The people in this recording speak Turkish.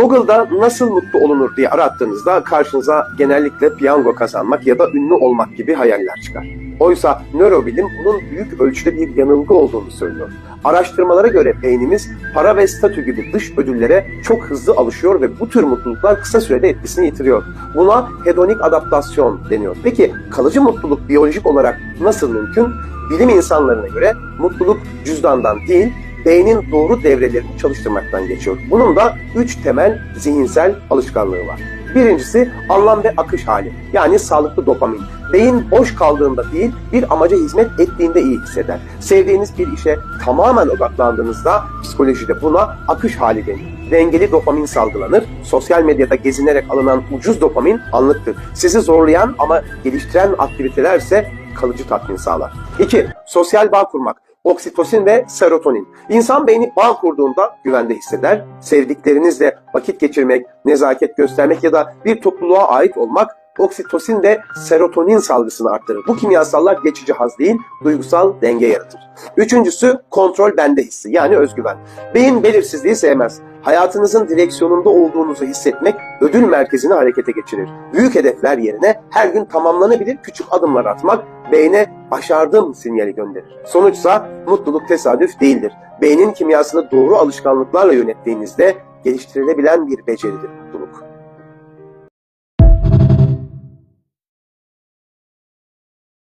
Google'da nasıl mutlu olunur diye arattığınızda karşınıza genellikle piyango kazanmak ya da ünlü olmak gibi hayaller çıkar. Oysa nörobilim bunun büyük ölçüde bir yanılgı olduğunu söylüyor. Araştırmalara göre beynimiz para ve statü gibi dış ödüllere çok hızlı alışıyor ve bu tür mutluluklar kısa sürede etkisini yitiriyor. Buna hedonik adaptasyon deniyor. Peki kalıcı mutluluk biyolojik olarak nasıl mümkün? Bilim insanlarına göre mutluluk cüzdandan değil, beynin doğru devrelerini çalıştırmaktan geçiyor. Bunun da üç temel zihinsel alışkanlığı var. Birincisi anlam ve akış hali. Yani sağlıklı dopamin. Beyin boş kaldığında değil, bir amaca hizmet ettiğinde iyi hisseder. Sevdiğiniz bir işe tamamen odaklandığınızda psikolojide buna akış hali denir. Dengeli dopamin salgılanır. Sosyal medyada gezinerek alınan ucuz dopamin anlıktır. Sizi zorlayan ama geliştiren aktivitelerse kalıcı tatmin sağlar. 2. Sosyal bağ kurmak. Oksitosin ve serotonin. İnsan beyni bağ kurduğunda güvende hisseder. Sevdiklerinizle vakit geçirmek, nezaket göstermek ya da bir topluluğa ait olmak oksitosin ve serotonin salgısını arttırır. Bu kimyasallar geçici haz değil, duygusal denge yaratır. Üçüncüsü kontrol bende hissi yani özgüven. Beyin belirsizliği sevmez. Hayatınızın direksiyonunda olduğunuzu hissetmek ödül merkezini harekete geçirir. Büyük hedefler yerine her gün tamamlanabilir küçük adımlar atmak beyne başardım sinyali gönderir. Sonuçsa mutluluk tesadüf değildir. Beynin kimyasını doğru alışkanlıklarla yönettiğinizde geliştirilebilen bir beceridir.